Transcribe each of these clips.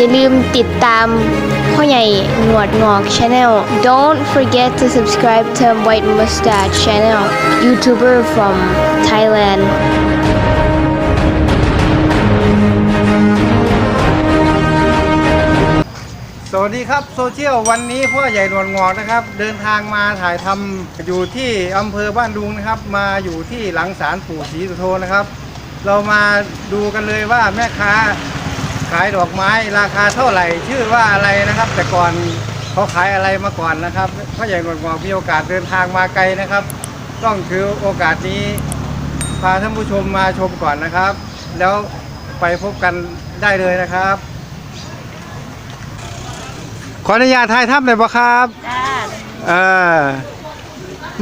อย่าลืมติดตามพ่อใหญ่หนวดงอก Channel Don't forget to subscribe to White Mustache Channel YouTuber from Thailand สวัสดีครับโซเชียลวันนี้พ่อใหญ่หนวดงอกนะครับ เดินทางมาถ่ายทำอยู่ที่อำเภอบ้านดุงนะครับ มาอยู่ที่หลังศาลปู่ศรีสุโธนะครับ เรามาดูกันเลยว่าแม่ค้า ขายดอกไม้ราคาเท่าไหร่ ชื่อว่าอะไรนะครับ แต่ก่อนเขาขายอะไรมาก่อนนะครับพ่อใหญ่หนวดงอกมีโอกาสเดินทางมาไกลนะครับ ต้องถือโอกาสนี้พาท่านผู้ชมมาชมก่อนนะครับ แล้วไปพบกันได้เลยนะครับ ขออนุญาตถ่ายทำเลยบ่ครับจ้าเออ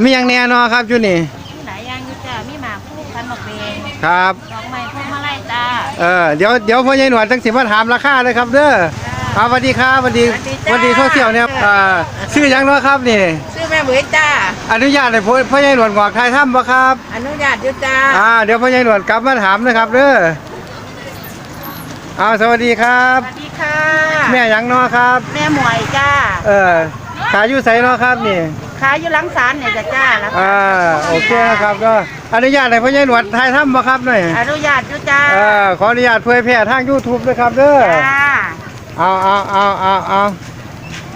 มีอย่างแน่นอนครับอยู่นี่ มีหมาคู่คันหมกเบงครับ ดอกไม้พวงมาลัยจ้าเออเดี๋ยวเดี๋ยวพ่อใหญ่หนวดจังสิมาถามราคาเลยครับเด้อครับสวัสดีครับสวัสดีสวัสดีโซเชียลเนี่ยอ่าชื่อหยังเนาะครับนี่ ชื่อแม่เหมยจ้า อนุญาตให้พ่อพ่อใหญ่หนวดงอกถ่ายทำบ่ครับ อนุญาตอยู่จ้า อ่าเดี๋ยวพ่อใหญ่หนวดกลับมาถามนะครับเด้อเอาสวัสดีครับ สวัสดีค่ะ แม่หยังเนาะครับ แม่หมวยจ้า เออขายอยู่ไสเนาะครับนี่ ขายอยู่หลังศาลเนี่ยจ้ะจ้าแล้วอ่าโอเคนะครับก็อนุญาตให้พ่อใหญ่หนวดถ่ายทำบ่ครับหน่อยอนุญาตอยู่จ้าเอ่อขออนุญาตเผยแพร่ทาง YouTube ด้วยครับเด้อจ้าเอาเอาเอาเอาเอา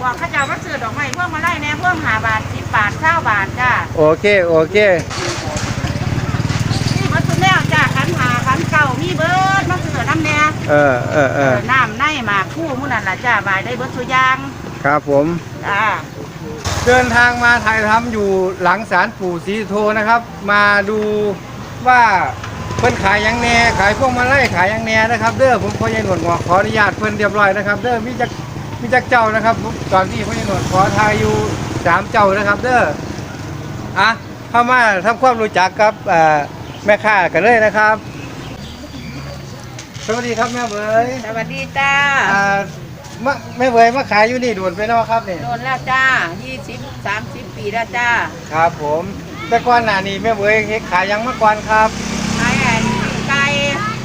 บอกเข้าเจ้าว่าซื้อดอกไม้พวงมาลัยแน่พวงหาบาทสิบบาทเก้าบาทจ้าโอเคโอเคนี่มาซื้อแล้วจ้าขันหาขันเก่ามีเบิร์ดมาซื้อน้ำแน่เออเออเออน้ำในหมากคู่มุ่นนั่นล่ะจ้าบายได้เบิร์ดสุอยางครับผมจ้า เดินทางมาถ่ายทำอยู่หลังศาลปู่ศรีสุโธนะครับ มาดูว่าเพิ่นขายหยังแหน่ขายพวกมาไล่ขายหยังแหน่นะครับ เด้อผมขอยันหนวดงอกขออนุญาตเพิ่นเรียบร้อยนะครับ เด้อมีจักมีจักเจ้านะครับผมตอนที่พ่อยันหนวดขอทายอยู่สามเจ้านะครับ เด้ออะเข้ามาทำความรู้จักกับเอ่อแม่ค้ากันเลยนะครับ สวัสดีครับแม่เบยสวัสดีจ้าอ่า มาแม่เบยมาขายอยู่นี่ด่วนไปเนาะครับนี่โดนแล้วจ้ายี่สิบสามสิบปีแล้วจ้า ครับผม แต่ก่อนหน้านี้แม่เบยเฮ็ดขายหยังมาก่อนครับ ขายแอนไก่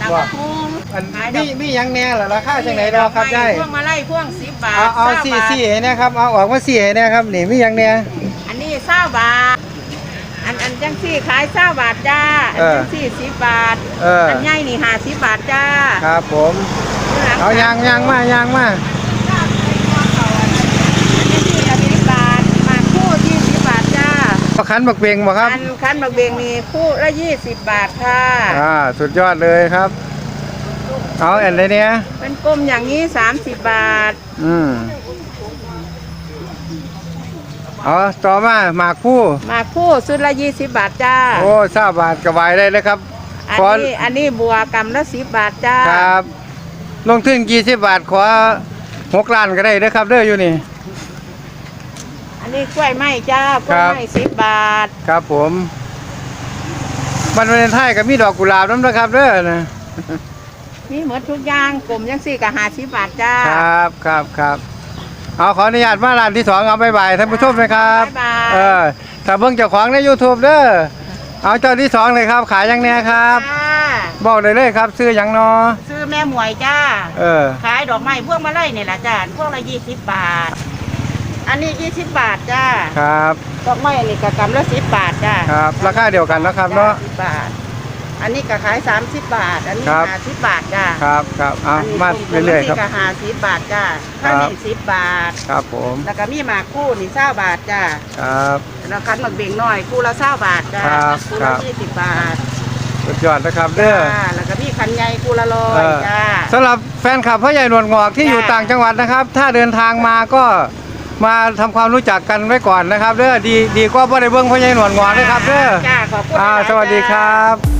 ตับว่ากพุงอันขายดมีอกมีหยังแหน่ล่ะราคาจังไหนดอกครับได้พวงมาไล่พวงสิบบาทเอาเอาศสี่บทสี่ให้นะครับเอาออกมาสี่ให้นะครับนี่มีหยังแหน่ อันนี้เศร้าบาท อันอันจังสี่ขายเศร้าบาทจ้า อันจังสี่สิบบาท เอออันใหญ่นี่ห้าสิบบาทจ้าครับผม เอายางยางมายางมา อันนี้สี่ละสิบบาทหมากคู่ยี่สิบบาท จ้าเอาขันบักเบงบ่ครับอันคันบักเบงมีคู่ละยี่สิบบาทค่ะอ่าสุดยอดเลยครับ เอาอันไหนเนี่ยเป็นกลมอย่างนี้สามสิบบาท อืมเอาต่อมาหมากผู้หมากคู่ชุดละยี่สิบบาทจ้า โอ้ทราบบาทกระบายได้เลยครับอันขอนี้อันนี้บัวกำละสิบบาทจ้า ครับ ลงทุนกี่สิบบาทขอหกล้านก็ได้เด้อครับเด้ออยู่นี่อั นนี้กล้วยไม้จ้ากล้วยไม้สิบบาท ครับผมมันวันไทยก็มีดอกกุหลาบน้ำนะครับเด้อนะมีหมดทุกอย่างกลมยังสี่กับหาสิบบาทจ้าครับครับครับเอาขออนุญาตมาร้านที่สองเอาบายบายท่านผู้ชมนะครับบ๊ายบาย เออถ้าเบิ่งเจ้าของใน YouTube เด้อเอาเจ้าที่สองเลยครับ ขายยังแน่ครับ จ้าบอกเลยเลยครับซื้อหยังนอซื้อแม่หมวยจ้า เออ ขายดอกไม้พวงมาลัยเนี่ยแหละจ้าพวงละยี่สิบบาท อันนี้ยี่สิบบาทจ้าครับดอกไม้อันนี้กะกำละสิบบาทจ้าครับ ราคาเดียวกันนะครับเนาะสิบบาท อันนี้ก็ขายสามสิบบาท อันนี้ครับ ห้าสิบบาทจ้าครับครับเอาอันนี้มาผมเรื่อยๆครับก็หาสิบบาทจ้าครัข้าวบเหนียวสิบบาท ครับผมแล้วก็มีหมากคู่นี่เศร้าบาทจ้าครับ แล้วคันหมักเบ่งหน่อยคู่ละเศร้าบาทจ้าครับคู่ครัละบ ยี่สิบบาทสุดยอดนะครับเด้อจ้าแล้วก็มีคันใหญ่คู่ละร้อเอยอจ้า สำหรับแฟนคลับพ่อใหญ่หนวดงอกที่อยู่จ้าต่างจังหวัดนะครับ ถ้าเดินทางมาก็ มาทำความรู้จักกันไว้ก่อนนะครับเด้อดีดีกว่าบ่ได้เบิ่งพ่อใหญ่หนวดงอกนะครับเด้อจ้าขอบคุณอ่าหลายๆสวัสดีคจ้า รับ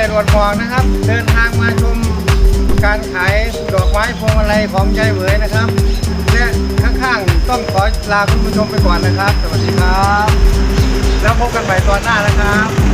อกนะครับ เดินทางมาชมการขายดอกไม้พวงมาลัยของยายเหวยนะครับ และข้างๆต้องขอลาคุณผู้ชมไปก่อนนะครับ สวัสดีครับ แล้วพบกันใหม่ตอนหน้านะครับ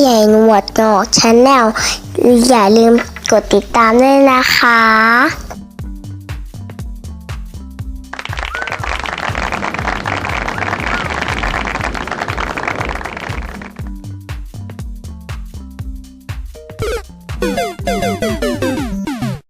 ใหญ่หนวดงอกชาแนลอย่าลืมกดติดตามด้วยนะคะ